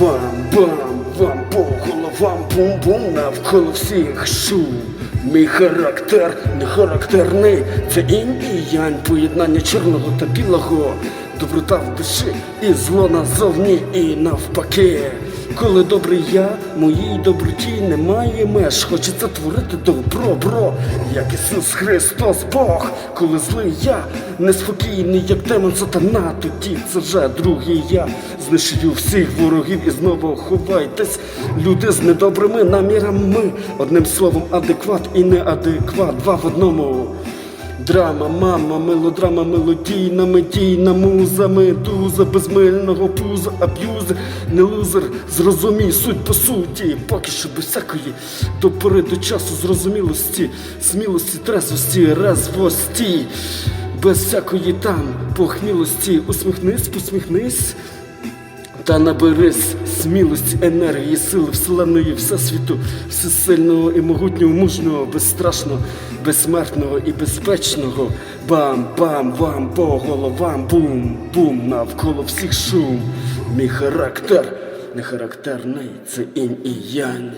Бам-бам, вам по головам, бум-бум, навколо всіх шум. Мій характер не характерний, це індіянь, поєднання чорного та білого, доброта в душі і зло назовні, і навпаки. Коли добрий я, моїй доброті немає меж. Хочеться творити добро, бро, як Ісус Христос Бог. Коли злий я, неспокійний, як демон сатана, тоді це вже другий я. Знищую всіх ворогів і знову ховайтесь. Люди з недобрими намірами. Одним словом, адекват і неадекват. Два в одному. Драма, мама, мелодрама, мелодійна, медійна муза, медуза, безмильного пуза, аб'юз, не лузер, зрозумій суть по суті, поки що без всякої до пори до часу зрозумілості, смілості, трезвості, резвості, без всякої там похмілості, усміхнись, посміхнись. Та наберись смілості, енергії, сили вселеної, всесвіту, всесильного і могутнього, мужнього, безстрашного, безсмертного і безпечного. Бам-бам, вам по головам, бум-бум, навколо всіх шум. Мій характер не характерний, це інь і янь.